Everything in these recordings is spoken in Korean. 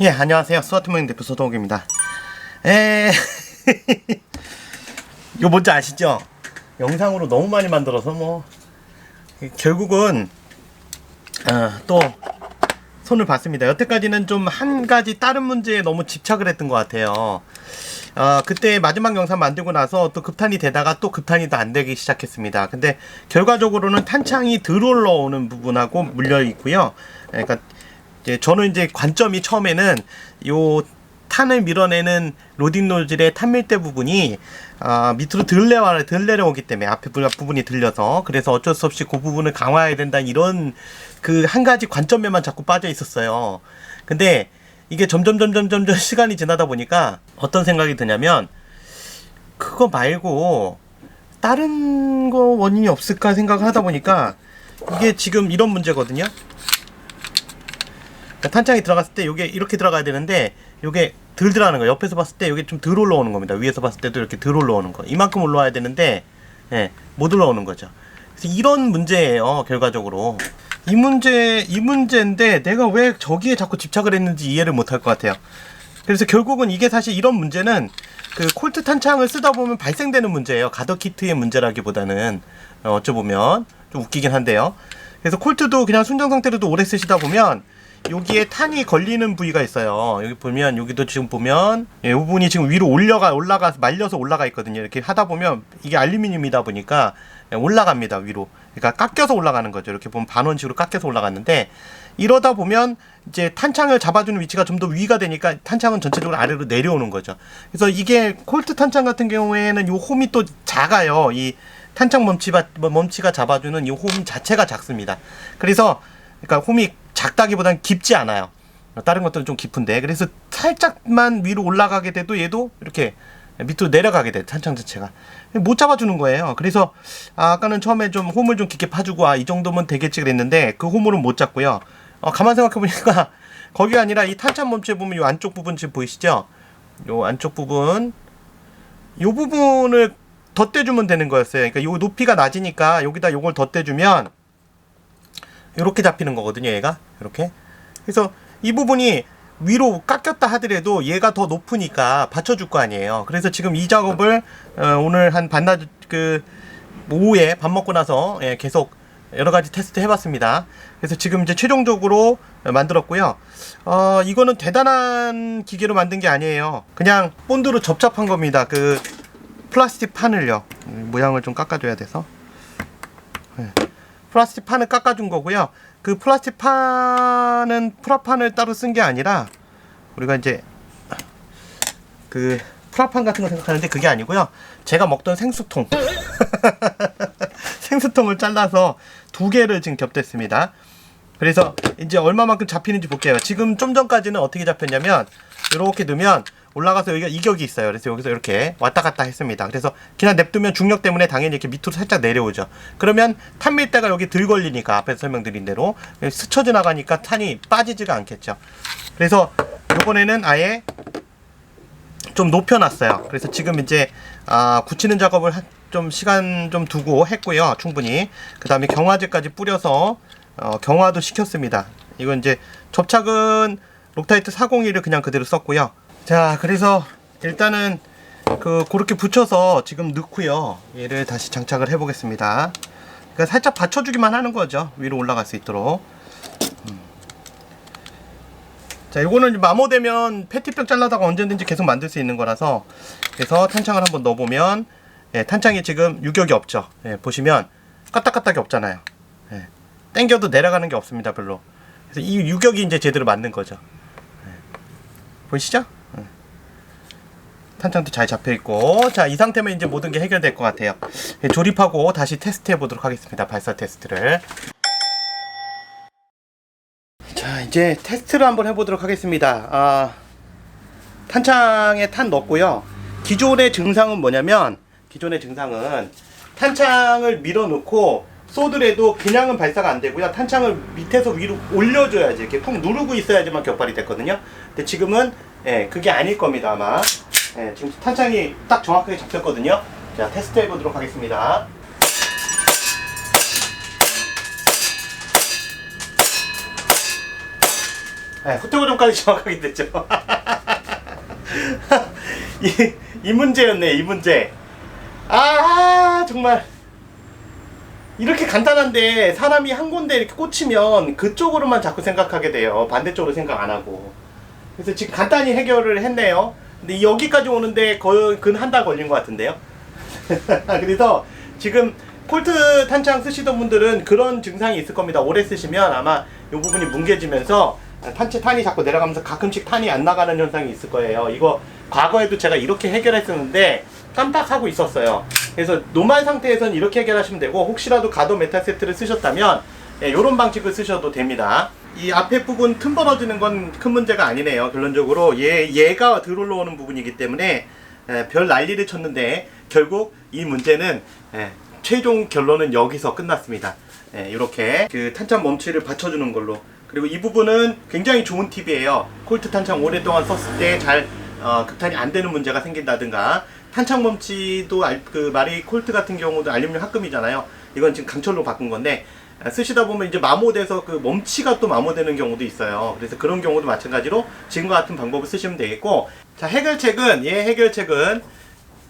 예, 안녕하세요. 스와트모닝 대표 소동욱입니다. 에, 이거 뭔지 아시죠? 영상으로 너무 많이 만들어서 뭐 결국은 어, 또 손을 봤습니다. 여태까지는 좀 한 가지 다른 문제에 너무 집착을 했던 것 같아요. 어, 그때 마지막 영상 만들고 나서 또 급탄이 되다가 또 급탄이 더 안 되기 시작했습니다. 근데 결과적으로는 탄창이 덜 올라오는 부분하고 물려 있고요. 그러니까 이제 저는 이제 관점이 처음에는 요 탄을 밀어내는 로딩 노즐의 탄밀대 부분이 아, 밑으로 덜 내려 덜 내려오기 때문에 앞에 부- 부분이 들려서 그래서 어쩔 수 없이 그 부분을 강화해야 된다 이런 그 한 가지 관점에만 자꾸 빠져 있었어요. 근데 이게 점점 점점 점점 시간이 지나다 보니까 어떤 생각이 드냐면 그거 말고 다른 거 원인이 없을까 생각을 하다 보니까 이게 지금 이런 문제거든요. 그러니까 탄창이 들어갔을 때 이게 이렇게 들어가야 되는데 이게 덜 들어가는 거예요. 옆에서 봤을 때 이게 좀 덜 올라오는 겁니다. 위에서 봤을 때도 이렇게 덜 올라오는 거. 이만큼 올라와야 되는데 예, 못 올라오는 거죠. 그래서 이런 문제예요. 결과적으로 이 문제 이 문제인데 내가 왜 저기에 자꾸 집착을 했는지 이해를 못 할 것 같아요. 그래서 결국은 이게 사실 이런 문제는 그 콜트 탄창을 쓰다 보면 발생되는 문제예요. 가더 키트의 문제라기보다는 어, 어찌 보면 좀 웃기긴 한데요. 그래서 콜트도 그냥 순정 상태로도 오래 쓰시다 보면 여기에 탄이 걸리는 부위가 있어요. 여기 보면 여기도 지금 보면 예, 이 부분이 지금 위로 올려가 올라가 말려서 올라가 있거든요. 이렇게 하다 보면 이게 알루미늄이다 보니까 예, 올라갑니다 위로. 그러니까 깎여서 올라가는 거죠. 이렇게 보면 반원식으로 깎여서 올라갔는데 이러다 보면 이제 탄창을 잡아주는 위치가 좀 더 위가 되니까 탄창은 전체적으로 아래로 내려오는 거죠. 그래서 이게 콜트 탄창 같은 경우에는 이 홈이 또 작아요. 이 탄창 멈치가 멈치가 잡아주는 이 홈 자체가 작습니다. 그래서 그러니까 홈이 작다기보다는 깊지 않아요. 다른 것들은 좀 깊은데 그래서 살짝만 위로 올라가게 돼도 얘도 이렇게 밑으로 내려가게 돼 탄창 자체가 못 잡아주는 거예요. 그래서 아, 아까는 처음에 좀 홈을 좀 깊게 파주고 아 이 정도면 되겠지 그랬는데 그 홈으로는 못 잡고요. 어, 가만 생각해 보니까 거기가 아니라 이 탄창 멈추에 보면 이 안쪽 부분 지금 보이시죠? 요 안쪽 부분 요 부분을 덧대주면 되는 거였어요. 그러니까 요 높이가 낮으니까 여기다 요걸 덧대주면 이렇게 잡히는 거거든요. 얘가 이렇게. 그래서 이 부분이 위로 깎였다 하더라도 얘가 더 높으니까 받쳐줄 거 아니에요. 그래서 지금 이 작업을 어, 오늘 한 반낮 그 오후에 밥 먹고 나서 예, 계속 여러 가지 테스트 해봤습니다. 그래서 지금 이제 최종적으로 만들었고요. 어, 이거는 대단한 기계로 만든 게 아니에요. 그냥 본드로 접착한 겁니다. 그 플라스틱 판을요. 음, 모양을 좀 깎아줘야 돼서. 예. 플라스틱 판을 깎아준 거고요. 그 플라스틱 판은 프라판을 따로 쓴 게 아니라 우리가 이제 그 프라판 같은 거 생각하는데 그게 아니고요. 제가 먹던 생수통 생수통을 잘라서 두 개를 지금 겹댔습니다. 그래서 이제 얼마만큼 잡히는지 볼게요. 지금 좀 전까지는 어떻게 잡혔냐면 이렇게 넣으면 올라가서 여기가 이격이 있어요. 그래서 여기서 이렇게 왔다 갔다 했습니다. 그래서 그냥 냅두면 중력 때문에 당연히 이렇게 밑으로 살짝 내려오죠. 그러면 탄밀대가 여기 들 걸리니까 앞에서 설명드린 대로 스쳐 지나가니까 탄이 빠지지가 않겠죠. 그래서 이번에는 아예 좀 높여놨어요. 그래서 지금 이제 아, 굳히는 작업을 한- 좀 시간 좀 두고 했고요. 충분히. 그 다음에 경화제까지 뿌려서 어, 경화도 시켰습니다. 이건 이제 접착은 록타이트 401을 그냥 그대로 썼고요. 자, 그래서 일단은 그 그렇게 붙여서 지금 넣고요. 얘를 다시 장착을 해 보겠습니다. 그러니까 살짝 받쳐주기만 하는 거죠. 위로 올라갈 수 있도록. 음. 자, 이거는 마모되면 페티병 잘라다가 언제든지 계속 만들 수 있는 거라서 그래서 탄창을 한번 넣어보면 예, 탄창이 지금 유격이 없죠. 예, 보시면 까딱까딱이 없잖아요. 예, 땡겨도 내려가는 게 없습니다, 별로. 그래서 이 유격이 이제 제대로 맞는 거죠. 예, 보이시죠? 예. 탄창도 잘 잡혀 있고, 자, 이 상태면 이제 모든 게 해결될 것 같아요. 예, 조립하고 다시 테스트 해 보도록 하겠습니다. 발사 테스트를. 자, 이제 테스트를 한번 해보도록 하겠습니다. 아, 탄창에 탄 넣었고요. 기존의 증상은 뭐냐면, 기존의 증상은 탄창을 밀어놓고 쏘더라도 그냥은 발사가 안 되고요. 탄창을 밑에서 위로 올려줘야지 이렇게 쿵 누르고 있어야지만 격발이 됐거든요. 근데 지금은 예, 그게 아닐 겁니다 아마. 예, 지금 탄창이 딱 정확하게 잡혔거든요. 자 테스트 해보도록 하겠습니다. 네, 호텔 고정까지 정확하게 됐죠. 이, 이 문제였네, 이 문제. 아, 정말. 이렇게 간단한데 사람이 한 군데 이렇게 꽂히면 그쪽으로만 자꾸 생각하게 돼요. 반대쪽으로 생각 안 하고. 그래서 지금 간단히 해결을 했네요. 근데 여기까지 오는데 거의 근 한 달 걸린 것 같은데요. 그래서 지금 콜트 탄창 쓰시던 분들은 그런 증상이 있을 겁니다. 오래 쓰시면 아마 이 부분이 뭉개지면서 탄체 탄이 자꾸 내려가면서 가끔씩 탄이 안 나가는 현상이 있을 거예요. 이거 과거에도 제가 이렇게 해결했었는데 깜빡하고 있었어요. 그래서 노말 상태에서는 이렇게 해결하시면 되고 혹시라도 가도 메탈 세트를 쓰셨다면 이런 방식을 쓰셔도 됩니다. 이 앞에 부분 틈 벌어지는 건 큰 문제가 아니네요. 결론적으로 얘 얘가 들어올라오는 부분이기 때문에 에, 별 난리를 쳤는데 결국 이 문제는 에, 최종 결론은 여기서 끝났습니다. 예, 이렇게 그 탄창 멈치를 받쳐주는 걸로 그리고 이 부분은 굉장히 좋은 팁이에요. 콜트 탄창 오랫동안 썼을 때잘 어, 극탄이 안 되는 문제가 생긴다든가 탄창 멈치도 알- 그 마리 콜트 같은 경우도 알루미늄 합금이잖아요. 이건 지금 강철로 바꾼 건데 아, 쓰시다 보면 이제 마모돼서 그 멈치가 또 마모되는 경우도 있어요. 그래서 그런 경우도 마찬가지로 지금과 같은 방법을 쓰시면 되겠고 자 해결책은 예 해결책은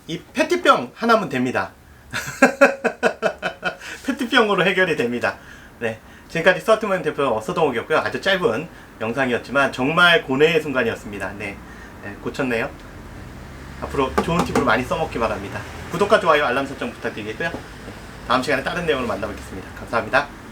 이 페트병 하나면 됩니다. 페트병으로 해결이 됩니다. 네. 지금까지 스타트먼 대표 서동욱이었고요. 아주 짧은 영상이었지만 정말 고뇌의 순간이었습니다. 네. 네, 고쳤네요. 앞으로 좋은 팁으로 많이 써먹기 바랍니다. 구독과 좋아요, 알람 설정 부탁드리겠고요. 네, 다음 시간에 다른 내용으로 만나뵙겠습니다. 감사합니다.